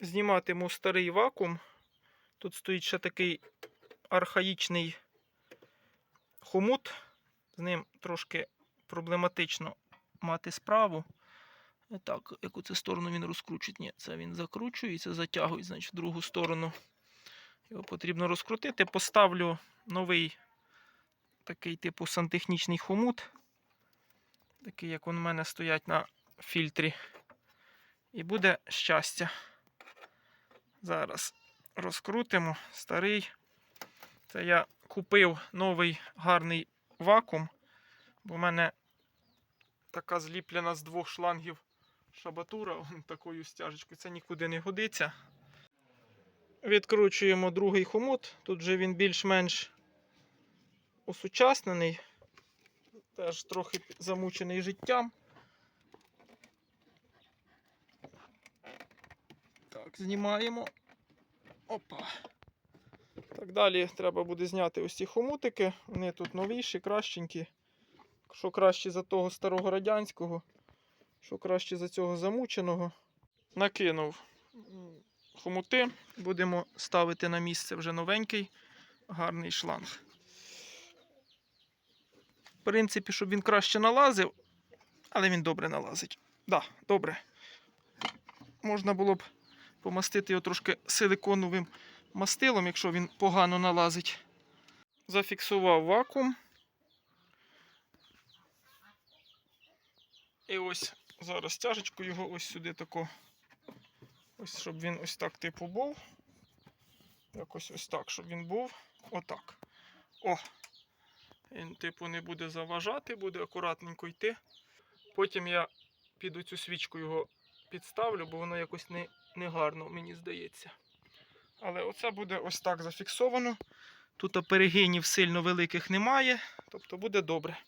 зніматиму старий вакуум. Тут стоїть ще такий архаїчний хомут. З ним трошки проблематично мати справу. Так, яку це сторону він розкручить? Ні, це він закручує і це затягує, значить, в другу сторону. Його потрібно розкрутити. Поставлю новий такий типу сантехнічний хомут. Такий, як у мене стоять на фільтрі. І буде щастя. Зараз розкрутимо старий. Це я купив новий гарний вакуум, бо в мене така зліплена з двох шлангів шабатура такою стяжечкою. Це нікуди не годиться. Відкручуємо другий хомут. Тут вже він більш-менш осучаснений. Теж трохи замучений життям. Так, знімаємо. Опа. Так, далі треба буде зняти ось ці хомутики. Вони тут новіші, кращенькі. Що краще за того старого радянського, що краще за цього замученого. Накинув хомути. Будемо ставити на місце вже новенький гарний шланг. В принципі, щоб він краще налазив, але він добре налазить. Так, да, добре. Можна було б помастити його трошки силиконовим мастилом, якщо він погано налазить. Зафіксував вакуум. І ось зараз стяжечку його ось сюди тако. Ось, щоб він ось так типу був. Якось ось так, щоб він був. Отак. О! Він, типу, не буде заважати, буде акуратненько йти. Потім я під оцю свічку його підставлю, бо воно якось не, не гарно, мені здається. Але оце буде ось так зафіксовано. Тут перегинів сильно великих немає, тобто буде добре.